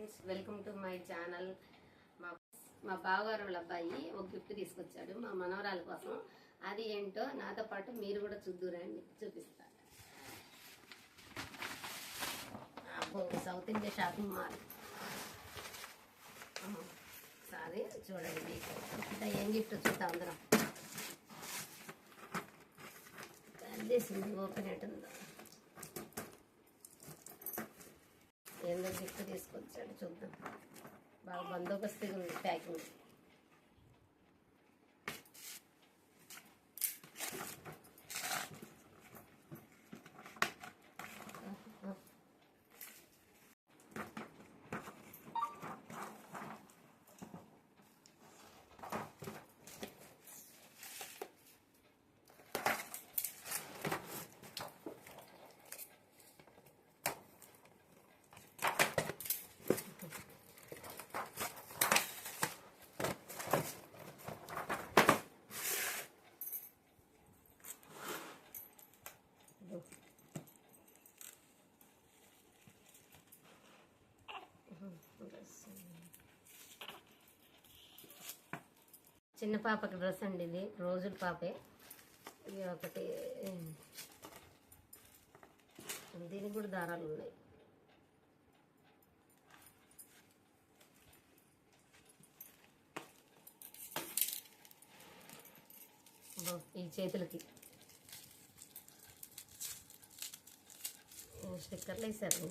Friends welcome to my channel మా మా బావగారు వాళ్ళ అబ్బాయి ఒక గిఫ్ట్ తీసుకొచ్చాడు మా మనవరాల కోసం. అది ఏంటో నాతో పాటు మీరు కూడా చూద్దురండి చూపిస్తా. అబ్బో south India shopping mall sari చూడండి ఇంకా ఏం గిఫ్ట్ చూద్దాం అందరం. అందేసింది ఓపెన్ ఉందో? ఏందో గిఫ్ట్ తీసుకొచ్చాడు చూద్దాం. బాగా బందోబస్తుగా ఉంది ప్యాకింగ్. చిన్న పాపకి డ్రెస్ అండి ఇది రోజుల పాపే. ఇది ఒకటి దీనికి కూడా దారాలు ఉన్నాయి. ఈ చేతులకి. స్టిక్కర్లు వేసారు.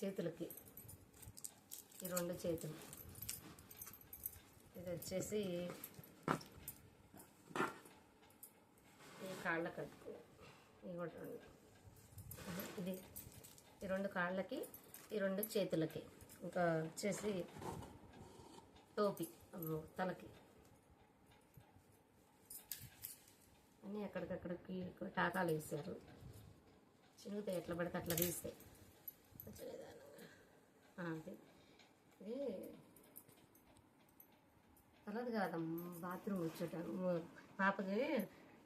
చేతులకి. ఈ రెండు చేతులు. ఇది వచ్చేసి ఈ కాళ్ళ కట్టు ఇవి కూడా రెండు. ఇది ఈ రెండు కాళ్ళకి ఈ రెండు చేతులకి. ఇంకా వచ్చేసి టోపీ తలకి. అన్నీ ఎక్కడికక్కడికి టాకాలు వేసారు చినుగుతాయి ఎట్లా పడితే అట్లా తీస్తాయి. అది. ఇది తలది బాత్రూమ్ వచ్చేటాను పాపకి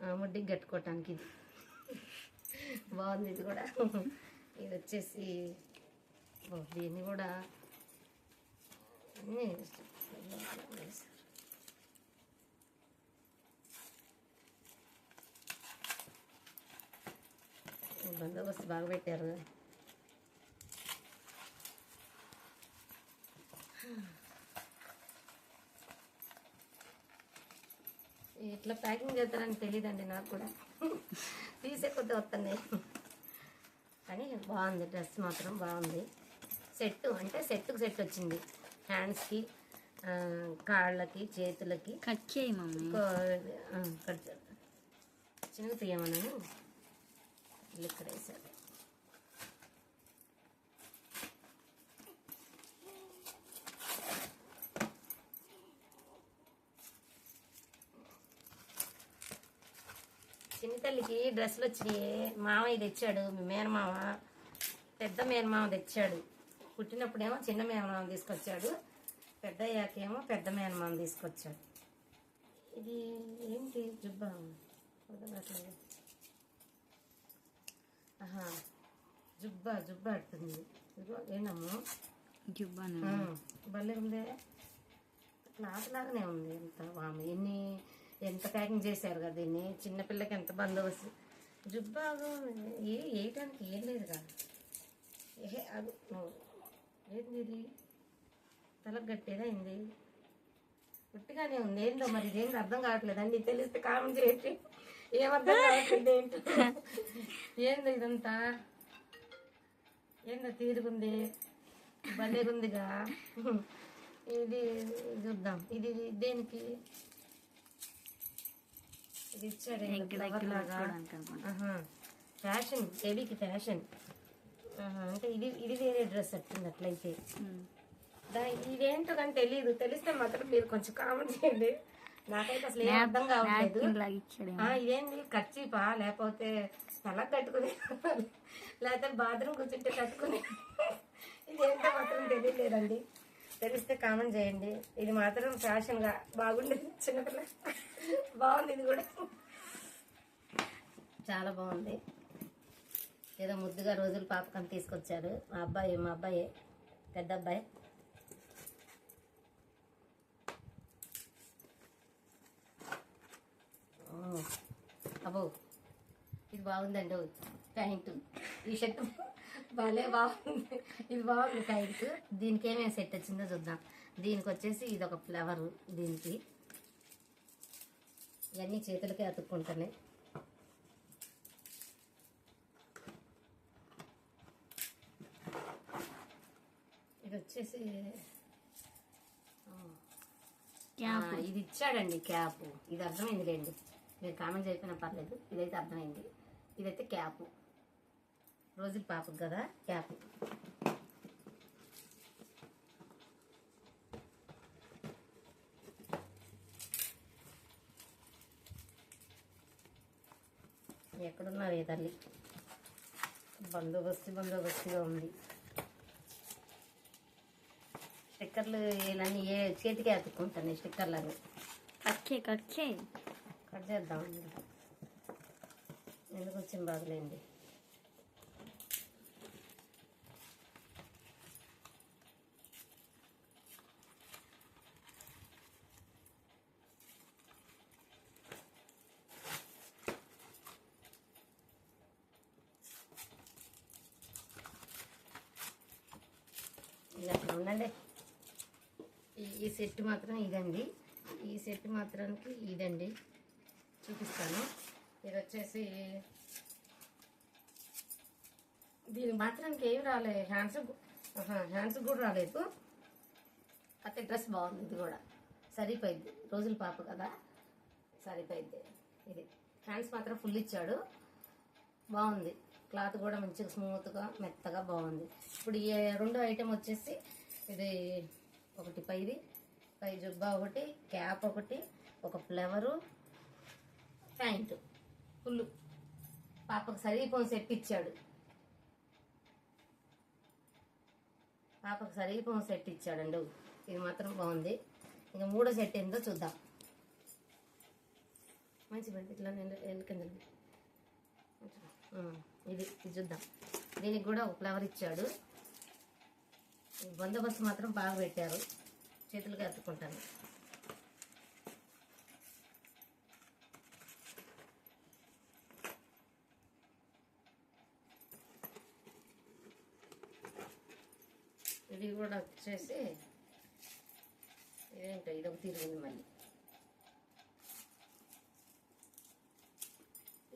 ఆ, ముడ్డికి కట్టుకోవటానికి ఇది. బాగుంది ఇది కూడా. ఇది వచ్చేసి దీన్ని కూడా బందోబస్తు బాగా పెట్టారు. ఇట్లా ప్యాకింగ్ చేస్తారని తెలియదండి నాకు కూడా. తీసే కొద్ది వస్తున్నాయి కానీ బాగుంది డ్రెస్ మాత్రం బాగుంది. సెట్ అంటే సెట్కి సెట్ వచ్చింది. హ్యాండ్స్కి కాళ్ళకి చేతులకి. కట్ చేయి మమ్మీ. చిన్నగా తీయమన్నాను ఇక్కడ వేసారు. తల్లికి డ్రెస్సులు వచ్చినాయి. మామయ్య తెచ్చాడు. మీ మేనమామ పెద్ద మేనమామ తెచ్చాడు. పుట్టినప్పుడేమో చిన్న మేనమామ తీసుకొచ్చాడు. పెద్ద అయ్యాకేమో పెద్ద మేనమామ తీసుకొచ్చాడు. ఇది ఏంటి? జుబ్బా? ఆహా. జుబ్బా జుబ్బా అడుతుంది ఇదిగో ఏంటమ్మా? జుబ్బాను? భలే ఉందే. క్లాత్ లాగానే ఉంది. ఎంత వాము ఎన్ని ఎంత ప్యాకింగ్ చేశారు కదా దీన్ని? చిన్నపిల్లకి ఎంత బందోబస్తు? జుబ్బాగు ఏ వేయటానికి ఏం లేదు కదా. ఏ అది ఏంది ఇది? తలకు గట్టేదా అయింది గట్టిగానే ఉంది. ఏందో మరి ఇదేంటి అర్థం కావట్లేదు? అండి తెలిస్తే కామెంట్ చేయండి. ఏమర్థం కావట్లేదు ఏంటో. ఏందో ఇదంతా. ఏందో తీరుగుంది. భలేగుందిగా. ఇది చూద్దాం. ఇది దేనికి? ఇది ఇచ్చాడు. ఫ్యాషన్ బేబీకి ఫ్యాషన్ అంటే ఇది ఇది వేరే డ్రెస్ వచ్చింది అట్లయితే. ఇదేంటో కానీ తెలియదు తెలిస్తే మాత్రం మీరు కొంచెం కామెంట్ చేయండి. నాకైతే అసలు ఏం అర్థం కావట్లేదు. ఇదేంది? ఖర్చీపా లేకపోతే తలకు కట్టుకుని లేకపోతే బాత్రూమ్ కూర్చుంటే కట్టుకుని? ఇదేంటో మాత్రం తెలియలేదండి తెలిస్తే కామెంట్ చేయండి. ఇది మాత్రం ఫ్యాషన్గా బాగుండేది చిన్నపిల్ల. బాగుంది ఇది కూడా. చాలా బాగుంది. ఏదో ముద్దుగా రోజులు పాపకం తీసుకొచ్చారు. మా అబ్బాయి మా అబ్బాయి పెద్ద అబ్బాయి. అబ్బో ఇది బాగుందండి. ఓ, ప్యాంటు ఈ షర్ట్. భలే బాగుంది ఇది బాగుంది ప్యాంటు దీనికి ఏమేమి సెట్ వచ్చిందో చూద్దాం. దీనికి వచ్చేసి ఇది ఒక ఫ్లవర్ దీనికి. ఇవన్నీ చేతులకే అతుక్కుంటున్నాయి ఇది వచ్చేసి ఇది ఇచ్చాడండి క్యాప్. ఇది అర్థమైందిలేండి మీరు కామెంట్ చేయకపోయినా పర్లేదు. ఇదైతే అర్థమైంది. ఇదైతే క్యాప్. రోజుల పాపకు కదా క్యాప్. ఎక్కడున్నారు ఏ తల్లి? బందోబస్తు బందోబస్తుగా ఉంది. స్టిక్కర్లు ఇవన్నీ ఏ చేతికి అతుక్కుంటాను స్టిక్కర్లు అవి కట్చే కట్చే కట్ చేద్దాం. ఎందుకు వచ్చిన బాధలేండి ఇలా అట్లా ఉండండి ఈ- ఈ సెట్ మాత్రం ఇదండి. ఈ సెట్ మాత్రానికి ఇదండి. చూపిస్తాను. ఇది వచ్చేసి దీని మాత్రానికి ఏమి రాలేదు హ్యాండ్స్ హ్యాండ్స్ కూడా రాలేదు. అయితే డ్రెస్ బాగుంది ఇది కూడా. సరిపోయింది. రోజుల పాప కదా. సరిపోయింది. ఇది హ్యాండ్స్ మాత్రం ఫుల్ ఇచ్చాడు. బాగుంది. క్లాత్ కూడా మంచిగా స్మూత్గా మెత్తగా బాగుంది. ఇప్పుడు ఈ రెండో ఐటెం వచ్చేసి ఇది ఒకటి పైది పై జుబ్బా ఒకటి క్యాప్ ఒకటి ఒక ఫ్లవరు ప్యాంటు ఫుల్ పాపకు సరిపోని సెట్ ఇచ్చాడు. పాపకు సరిపోని సెట్ ఇచ్చాడండి. ఇది మాత్రం బాగుంది. ఇంకా మూడో సెట్ ఏందో చూద్దాం. మంచి ఇట్లా నేను కింద ఇది ఇది చూద్దాం. దీనికి కూడా ఒక ఫ్లవర్ ఇచ్చాడు. బందోబస్తు మాత్రం బాగా పెట్టారు. చేతులుగా అత్తుకుంటాను ఇది కూడా వచ్చేసి ఇదేంటో ఇది ఒక తిరిగింది మళ్ళీ.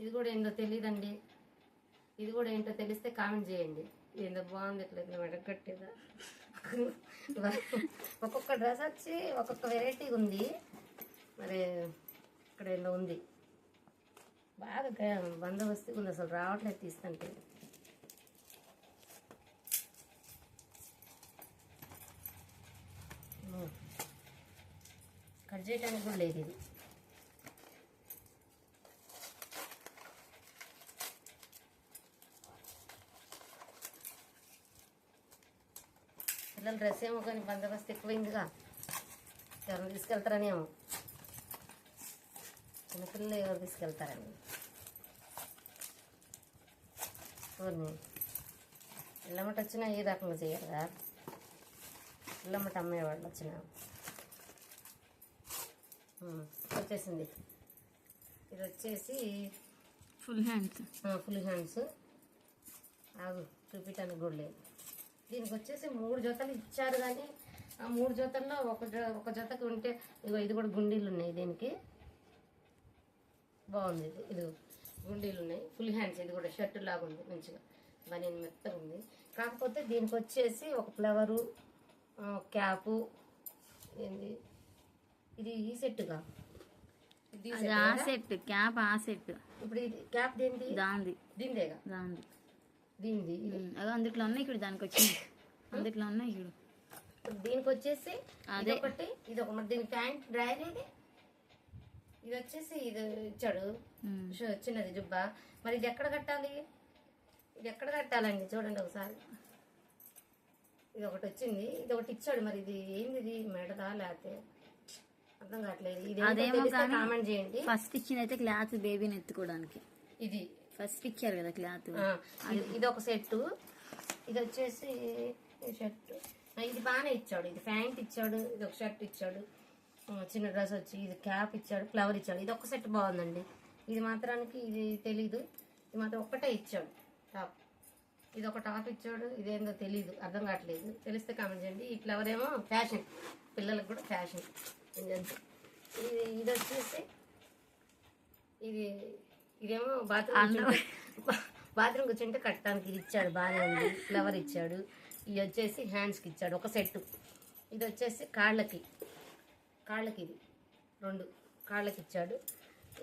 ఇది కూడా ఏందో తెలియదండి ఇది కూడా ఏంటో తెలిస్తే కామెంట్ చేయండి. ఏందో బాగుంది ఇట్లా ఇట్లా మెడగట్టేదా ఒక్కొక్క డ్రెస్ వచ్చి ఒక్కొక్క వెరైటీ ఉంది. మరి ఇక్కడ ఏందో ఉంది. బాగా బందోబస్తు ఉంది. అసలు రావట్లేదు తీస్తుంటే. కట్ చేయడానికి కూడా లేదు ఇది. పిల్లల డ్రెస్ ఏమో కానీ బందోబస్తు ఎక్కువైందిగా. ఎవరు తీసుకెళ్తారనేమో. చిన్నపిల్లలు ఎవరు తీసుకెళ్తారని ఎవరిని? ఇళ్ళమ్మట వచ్చినా ఏ రకంగా చేయరుగా ఇళ్ళమ్మట అమ్మేవాళ్ళు వచ్చిన? వచ్చేసింది. ఇది వచ్చేసి ఫుల్ హ్యాండ్స్. Full hands. ఆగు చూపించడానికి కూడా లేదు. దీనికి వచ్చేసి మూడు జతలు ఇచ్చారు కానీ ఆ మూడు జతల్లో ఒక ఒక జతకు ఉంటే ఇగో ఇది కూడా గుండీలు ఉన్నాయి దీనికి. బాగుంది ఇది. ఇది గుండీలు ఉన్నాయి ఫుల్ హ్యాండ్స్ ఇది కూడా షర్ట్ లాగా ఉంది మంచిగా. బనీన్ మెత్తగా ఉంది. కాకపోతే దీనికి వచ్చేసి ఒక ఫ్లవరు క్యాపు ఏంది? ఇది ఈ సెట్గా ఆ? సెట్ క్యాప్ ఆ సెట్. ఇప్పుడు ఇది క్యాప్ దేనిది? దాంది దీనిదేగా దాంది దీనిది అదో అందుట్లో ఉన్నాయి ఇక్కడ దానికి వచ్చింది అందుట్లో ఉన్నాయి ఇక్కడ దీనికి వచ్చేసి అదే. ఇదొకటి ఇది ఒక దీని ప్యాంట్ డ్రైర్ ఇది ఇది వచ్చేసి ఇది ఇచ్చాడు చిన్నది జుబ్బా. మరి ఇది ఎక్కడ కట్టాలి? ఇది ఎక్కడ కట్టాలండి? చూడండి ఒకసారి. ఇది ఒకటి వచ్చింది. ఇది ఒకటి ఇచ్చాడు మరి ఇది. ఏంది ఇది? మెడదా? లేకపోతే అర్థం కావట్లేదు. ఇది కామెంట్ చేయండి. ఫస్ట్ ఇచ్చిందైతే క్లాత్ బేబీని ఎత్తుకోవడానికి. ఇది. ఫస్ట్ ఇచ్చారు కదా క్లాత్. ఇది- ఒక సెట్ ఇది వచ్చేసి షర్ట్. ఇది బాగానే ఇచ్చాడు. ఇది ప్యాంట్ ఇచ్చాడు ఇది ఒక షర్ట్ ఇచ్చాడు. చిన్న డ్రెస్ వచ్చి ఇది క్యాప్ ఇచ్చాడు ఫ్లవర్ ఇచ్చాడు. ఇది ఒక సెట్ బాగుందండి. ఇది మాత్రానికి ఇది తెలీదు. ఇది మాత్రం ఒక్కటే ఇచ్చాడు టాప్. ఇది ఒక టాప్ ఇచ్చాడు ఇదేందో తెలీదు అర్థం కావట్లేదు. తెలిస్తే కామెంట్ చేయండి. ఈ ఫ్లవర్ ఏమో ఫ్యాషన్. పిల్లలకు కూడా ఫ్యాషన్. ఇది ఇది వచ్చేసి ఇది ఇదేమో బాత్రూమ్ బాత్రూమ్ కూర్చుంటే కట్టడానికి ఇది ఇచ్చాడు బాగానే ఉంది. ఫ్లవర్ ఇచ్చాడు. ఇది వచ్చేసి హ్యాండ్స్కి ఇచ్చాడు ఒక సెట్ ఇది వచ్చేసి కాళ్ళకి. కాళ్ళకి ఇది. రెండు. కాళ్ళకి ఇచ్చాడు.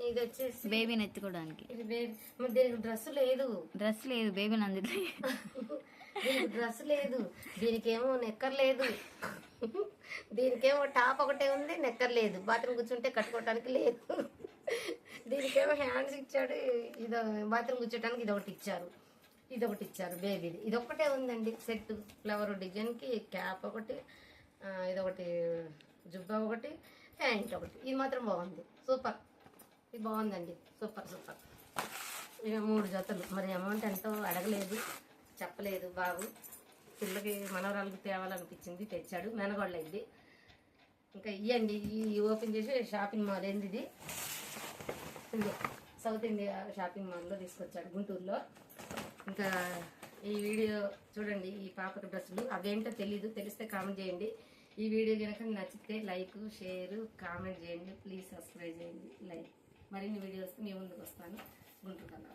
ఇది వచ్చేసి బేబీని ఎత్తుకోవడానికి ఇది బే- మరి దీనికి డ్రెస్ లేదు. డ్రెస్ లేదు బేబీని అందులో దీనికి డ్రెస్ లేదు. దీనికేమో నెక్కర్ లేదు. దీనికేమో టాప్ ఒకటే ఉంది నెక్కర్ లేదు. బాత్రూమ్ కూర్చుంటే కట్టుకోవటానికి లేదు. దీనికేమో హ్యాండ్స్ ఇచ్చాడు ఇదో బాత్రూమ్ కూర్చోటానికి ఇది ఒకటి ఇచ్చారు. ఇది ఒకటి ఇచ్చారు బేబీది ఇది ఒక్కటే ఉందండి సెట్ ఫ్లవర్ డిజైన్కి క్యాప్ ఒకటి ఇదొకటి ఒకటి జుబ్బా ఒకటి ప్యాంట్ ఒకటి. ఇది మాత్రం బాగుంది. సూపర్ ఇది బాగుందండి. సూపర్ సూపర్ ఇక మూడు జతలు. మరి అమౌంట్ ఎంతో అడగలేదు చెప్పలేదు బాబు. పిల్లకి మనవరాలకు తేవాలనిపించింది తెచ్చాడు. మెనగోళ్ళ ఇది ఇంకా ఇవ్వండి ఈ ఓపెన్ చేసి షాపింగ్ మాల్ ఏంది ఇది ఇండియా సౌత్ ఇండియా షాపింగ్ మాల్లో తీసుకొచ్చాడు గుంటూరులో. ఇంకా ఈ వీడియో చూడండి ఈ పాపకు డ్రెస్సులు. అవేంటో తెలీదు తెలిస్తే కామెంట్ చేయండి. ఈ వీడియో కనుక నచ్చితే లైక్ షేర్ కామెంట్ చేయండి. ప్లీజ్ సబ్స్క్రైబ్ చేయండి. లైక్. మరిన్ని వీడియోస్ మీ ముందుకు వస్తాను. గుంటూరు కన్నా.